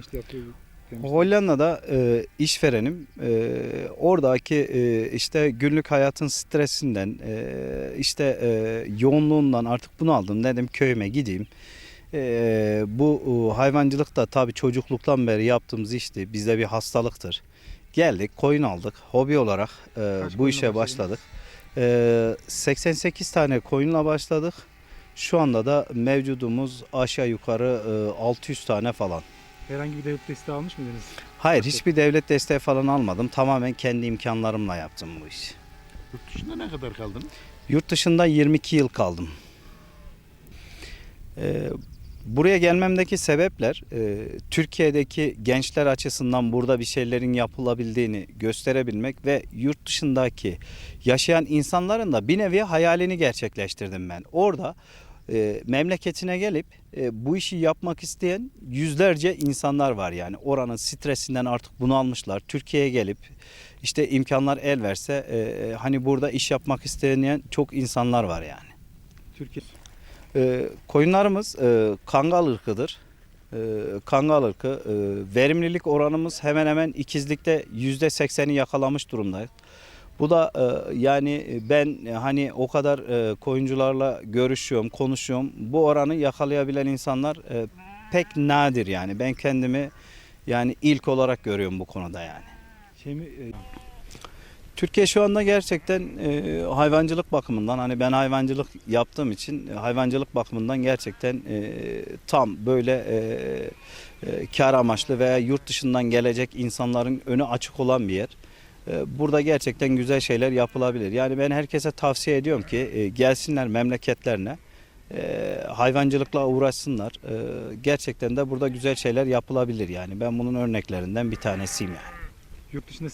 amaçlı yapıyor. Hollanda'da e, işverenim e, oradaki e, işte günlük hayatın stresinden e, işte e, yoğunluğundan artık bunu aldım dedim köyüme gideyim. E, bu e, hayvancılık da tabii çocukluktan beri yaptığımız işti bizde bir hastalıktır. Geldik koyun aldık hobi olarak e, Kaç bu koyunla işe başladınız? başladık. E, 88 tane koyunla başladık. Şu anda da mevcudumuz aşağı yukarı e, 600 tane falan. Herhangi bir devlet desteği almış mıydınız? Hayır hiçbir devlet desteği falan almadım. Tamamen kendi imkanlarımla yaptım bu işi. Yurt dışında ne kadar kaldınız? Yurt dışında 22 yıl kaldım. Ee, buraya gelmemdeki sebepler e, Türkiye'deki gençler açısından burada bir şeylerin yapılabildiğini gösterebilmek ve yurt dışındaki yaşayan insanların da bir nevi hayalini gerçekleştirdim ben. Orada e, memleketine gelip e, bu işi yapmak isteyen yüzlerce insanlar var yani oranın stresinden artık bunu almışlar. Türkiye'ye gelip işte imkanlar el verse e, hani burada iş yapmak isteyen çok insanlar var yani. Türkiye E, koyunlarımız e, kangal ırkıdır. E, kangal ırkı e, verimlilik oranımız hemen hemen ikizlikte yüzde sekseni yakalamış durumda. Bu da e, yani ben e, hani o kadar e, koyuncularla görüşüyorum, konuşuyorum. Bu oranı yakalayabilen insanlar e, pek nadir yani. Ben kendimi yani ilk olarak görüyorum bu konuda yani. mi? e, Türkiye şu anda gerçekten e, hayvancılık bakımından hani ben hayvancılık yaptığım için e, hayvancılık bakımından gerçekten e, tam böyle e, e, kar amaçlı veya yurt dışından gelecek insanların önü açık olan bir yer. E, burada gerçekten güzel şeyler yapılabilir. Yani ben herkese tavsiye ediyorum ki e, gelsinler memleketlerine. e, hayvancılıkla uğraşsınlar. E, gerçekten de burada güzel şeyler yapılabilir yani. Ben bunun örneklerinden bir tanesiyim yani. Yurt dışında